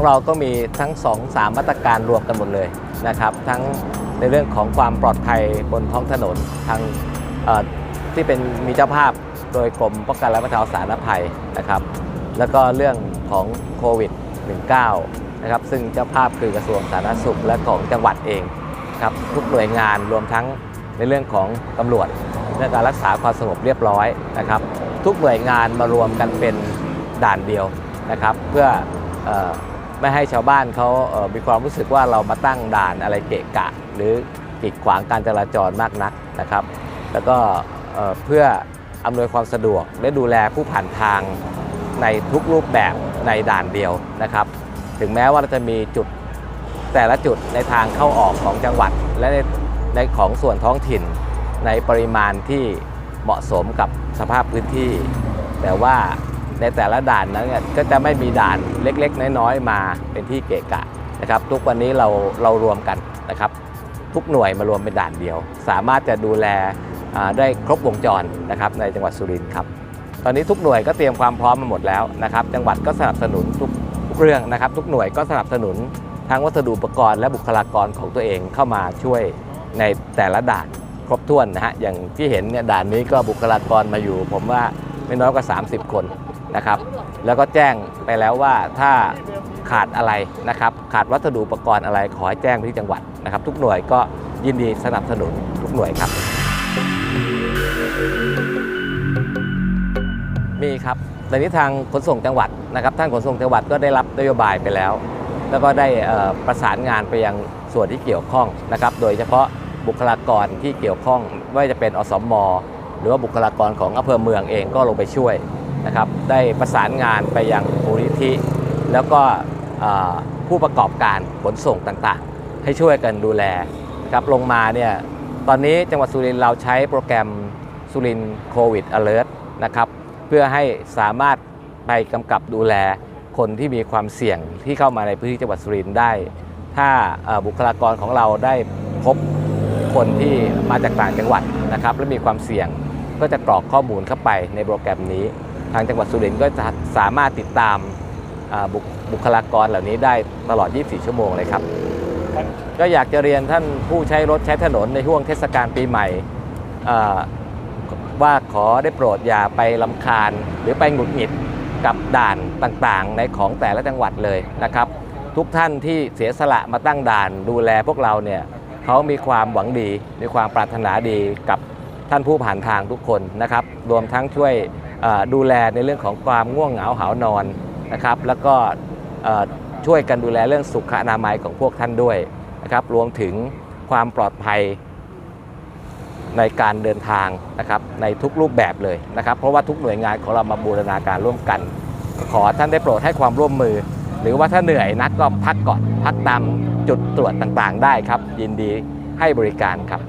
ของเราก็มีทั้ง 2 3 มาตรการรวมกันหมดเลยนะครับทั้งในเรื่องของความปลอดภัยบนท้องถนนทางที่เป็นมีเจ้าภาพโดยกรมป้องกันและบรรเทาสาธารณภัยนะครับแล้วก็เรื่องของโควิด -19 นะครับซึ่งเจ้าภาพคือกระทรวงสาธารณสุขและของจังหวัดเองครับทุกหน่วยงานรวมทั้งในเรื่องของตำรวจเรื่องการรักษาความสงบเรียบร้อยนะครับทุกหน่วยงานมารวมกันเป็นด่านเดียวนะครับเพื่ออ ไม่ให้ชาวบ้านเขาเมีความรู้สึกว่าเรามาตั้งด่านอะไรเกะกะ หรือกีดขวางการจราจรมากนักนะครับ แล้วก็เพื่ออำนวยความสะดวกและดูแลผู้ผ่านทางในทุกรูปแบบในด่านเดียวนะครับ ถึงแม้ว่าเราจะมีจุดแต่ละจุดในทางเข้าออกของจังหวัด และในในของส่วนท้องถิ่น ในปริมาณที่เหมาะสมกับสภาพพื้นที่ แต่ว่า ในแต่ละด่านนั้นก็จะไม่มีด่านเล็กๆ น้อยๆ มาเป็นที่เกะกะนะครับ ทุกวันนี้เราเรารวมกันนะครับ ทุกหน่วยมารวมเป็นด่านเดียว สามารถจะดูแลได้ครบวงจรนะครับในจังหวัดสุรินทร์ครับ ตอนนี้ทุกหน่วยก็เตรียมความพร้อมมาหมดแล้วนะครับ จังหวัดก็สนับสนุนทุกทุกเรื่องนะครับ ทุกหน่วยก็สนับสนุนทั้งวัสดุอุปกรณ์และบุคลากรของตัวเองเข้ามาช่วยในแต่ละด่านครบถ้วนนะฮะอย่างที่เห็นเนี่ยด่านนี้ก็บุคลากรมาอยู่ ผมว่าไม่น้อยกว่า 30 คน นะครับ แล้วก็แจ้งไปแล้วว่าถ้าขาดอะไรนะครับ ขาดวัสดุอุปกรณ์อะไรขอให้แจ้งไปที่จังหวัดนะครับ ทุกหน่วยก็ยินดีสนับสนุนทุกหน่วยครับ มีครับตอนนี้ทางขนส่งจังหวัดนะครับท่านขนส่งจังหวัดก็ได้รับนโยบายไปแล้ว แล้วก็ได้ประสานงานไปยังส่วนที่เกี่ยวข้องนะครับ โดยเฉพาะบุคลากรที่เกี่ยวข้องไม่ว่าจะเป็นอสมหรือว่าบุคลากรของอำเภอเมืองเองก็ลงไปช่วย นะครับได้ประสานงานไปยังมูลนิธิ แล้วก็ผู้ประกอบการขนส่งต่างๆ ให้ช่วยกันดูแลนะครับลงมาเนี่ยตอนนี้จังหวัดสุรินทร์เราใช้โปรแกรมสุรินทร์โควิด alert นะครับเพื่อให้สามารถไปกำกับดูแลคนที่มีความเสี่ยงที่เข้ามาในพื้นที่จังหวัดสุรินทร์ได้ ถ้าบุคลากรของเราได้พบคนที่มาจากต่างจังหวัดนะครับและมีความเสี่ยงก็จะกรอกข้อมูลเข้าไปในโปรแกรมนี้ ทางจังหวัดสุรินทร์ก็จะสามารถติดตามอ่าบุคบุคลากรเหล่านี้ได้ตลอด 24 ชั่วโมงเลยครับ ก็อยากจะเรียนท่านผู้ใช้รถใช้ถนนในช่วงเทศกาลปีใหม่อ่าว่าขอได้โปรดอย่าไปลำคาญ หรือไปหงุดหงิดกับด่านต่างๆ ในของแต่ละจังหวัดเลยนะครับ ทุกท่านที่เสียสละมาตั้งด่านดูแลพวกเราเนี่ยเขามีความหวังดี มีความปรารถนาดีกับท่านผู้ผ่านทางทุกคนนะครับ รวมทั้งช่วยเอ่อ ดูแลในเรื่องของความง่วงเหงาหานอนนะครับ แล้วก็ช่วยกันดูแลเรื่องสุขอนามัยของพวกท่านด้วยนะครับ รวมถึงความปลอดภัยในการเดินทางนะครับในทุกรูปแบบเลยนะครับ เพราะว่าทุกหน่วยงานของเรามาบูรณาการร่วมกัน ขอท่านได้โปรดให้ความร่วมมือ หรือว่าถ้าเหนื่อยนักก็พักก่อนพักตามจุดตรวจต่างๆ ได้ครับ ยินดีให้บริการครับ